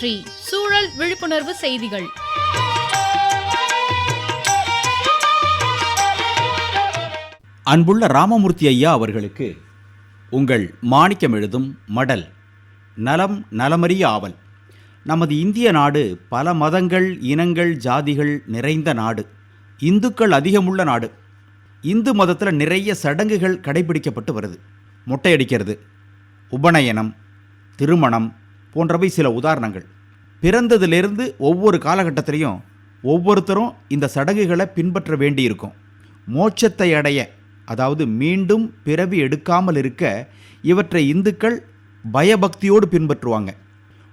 சுற்றி சூழல் விழிப்புணர்வு செய்திகள். அன்புள்ள ராமமூர்த்தி ஐயா அவர்களுக்கு உங்கள் மாணிக்கம் எழுதும் மடல் நலம் நலமறிய ஆவல். நமது இந்திய நாடு பல மதங்கள் இனங்கள் ஜாதிகள் நிறைந்த நாடு. இந்துக்கள் அதிகமுள்ள நாடு. இந்து மதத்தில் நிறைய சடங்குகள் கடைபிடிக்கப்பட்டு வருது. மொட்டையடிக்கிறது. உபநயனம் திருமணம் போன்றவை சில உதாரணங்கள். பிறந்ததிலிருந்து ஒவ்வொரு காலகட்டத்திலையும் ஒவ்வொருத்தரும் இந்த சடங்குகளை பின்பற்ற வேண்டியிருக்கும். மோட்சத்தை அடைய அதாவது மீண்டும் பிறவி எடுக்காமல் இருக்க இவற்றை இந்துக்கள் பயபக்தியோடு பின்பற்றுவாங்க.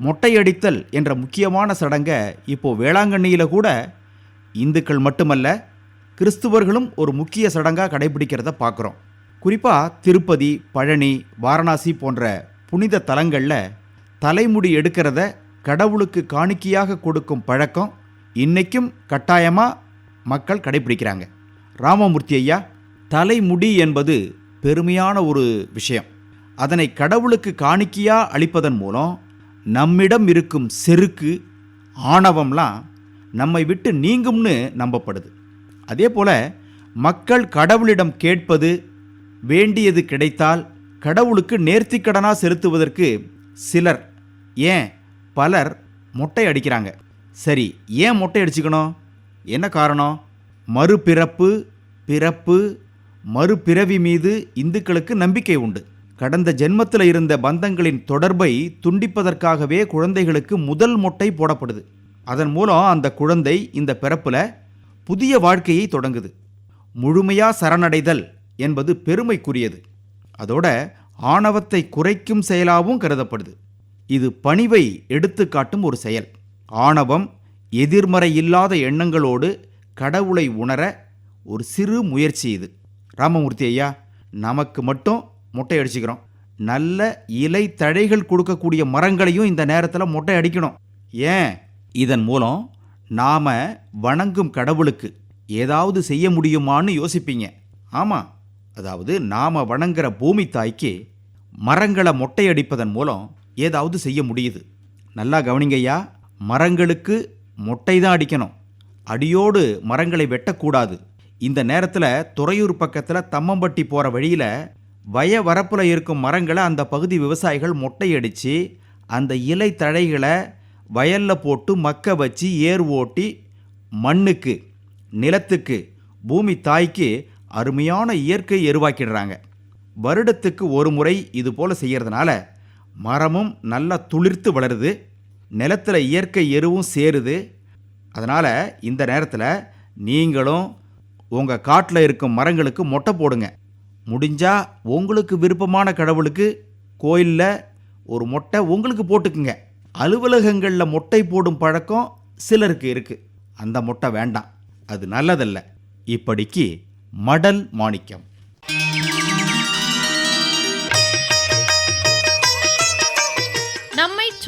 மொட்டையடித்தல் என்ற முக்கியமான சடங்கை இப்போது வேளாங்கண்ணியில் கூட இந்துக்கள் மட்டுமல்ல கிறிஸ்துவர்களும் ஒரு முக்கிய சடங்காக கடைபிடிக்கிறத பார்க்குறோம். குறிப்பாக திருப்பதி பழனி வாரணாசி போன்ற புனித தலங்களில் தலைமுடி எடுக்கிறத கடவுளுக்கு காணிக்கையாக கொடுக்கும் பழக்கம் இன்னைக்கும் கட்டாயமாக மக்கள் கடைபிடிக்கிறாங்க. ராமமூர்த்தி ஐயா தலைமுடி என்பது பெருமையான ஒரு விஷயம். அதனை கடவுளுக்கு காணிக்கையாக அளிப்பதன் மூலம் நம்மிடம் இருக்கும் செருக்கு ஆணவம்லாம் நம்மை விட்டு நீங்கும்னு நம்பப்படுது. அதே போல் மக்கள் கடவுளிடம் கேட்பது வேண்டியது கிடைத்தால் கடவுளுக்கு நேர்த்திக்கடனாக செலுத்துவதற்கு சிலர் ஏன் பலர் மொட்டை அடிக்கிறாங்க. சரி ஏன் மொட்டை அடிச்சுக்கணும்? என்ன காரணம்? மறுபிறப்பு பிறப்பு மறுபிறவி மீது இந்துக்களுக்கு நம்பிக்கை உண்டு. கடந்த ஜென்மத்தில் இருந்த பந்தங்களின் தொடர்பை துண்டிப்பதற்காகவே குழந்தைகளுக்கு முதல் மொட்டை போடப்படுது. அதன் மூலம் அந்த குழந்தை இந்த பிறப்பில் புதிய வாழ்க்கையை தொடங்குது. முழுமையாக சரணடைதல் என்பது பெருமைக்குரியது. அதோட ஆணவத்தை குறைக்கும் செயலாகவும் கருதப்படுது. இது பணிவை எடுத்துக்காட்டும் ஒரு செயல். ஆணவம் எதிர்மறை இல்லாத எண்ணங்களோடு கடவுளை உணர ஒரு சிறு முயற்சி இது. ராமமூர்த்தி ஐயா நமக்கு மட்டும் மொட்டை அடிச்சுக்கிறோம். நல்ல இலை தழைகள் கொடுக்கக்கூடிய மரங்களையும் இந்த நேரத்தில் மொட்டை அடிக்கணும். ஏன்? இதன் மூலம் நாம் வணங்கும் கடவுளுக்கு ஏதாவது செய்ய முடியுமான்னு யோசிப்பீங்க. ஆமாம் அதாவது நாம் வணங்குற பூமி தாய்க்கு மரங்களை மொட்டை அடிப்பதன் மூலம் ஏதாவது செய்ய முடியுது. நல்லா கவனிங்கய்யா மரங்களுக்கு மொட்டை தான் அடிக்கணும். அடியோடு மரங்களை வெட்டக்கூடாது. இந்த நேரத்தில் துறையூர் பக்கத்தில் தம்மம்பட்டி போகிற வழியில் வய வரப்பில் இருக்கும் மரங்களை அந்த பகுதி விவசாயிகள் மொட்டையடித்து அந்த இலை தழைகளை வயலில் போட்டு மக்க வச்சு ஏர் ஓட்டி மண்ணுக்கு நிலத்துக்கு பூமி தாய்க்கு அருமையான இயற்கை எருவாக்கிடுறாங்க. வருடத்துக்கு ஒரு முறை இது போல் செய்கிறதுனால மரமும் நல்லா துளிர்த்து வளருது நிலத்தில் இயற்கை எருவும் சேருது. அதனால் இந்த நேரத்தில் நீங்களும் உங்கள் காட்டில் இருக்கும் மரங்களுக்கு மொட்டை போடுங்க. முடிஞ்சா உங்களுக்கு விருப்பமான கடவுளுக்கு கோயிலில் ஒரு மொட்டை உங்களுக்கு போட்டுக்குங்க. அலுவலகங்களில் மொட்டை போடும் பழக்கம் சிலருக்கு இருக்குது அந்த மொட்டை வேண்டாம். அது நல்லதல்ல. இப்படிக்கு மடல் மாணிக்கம்.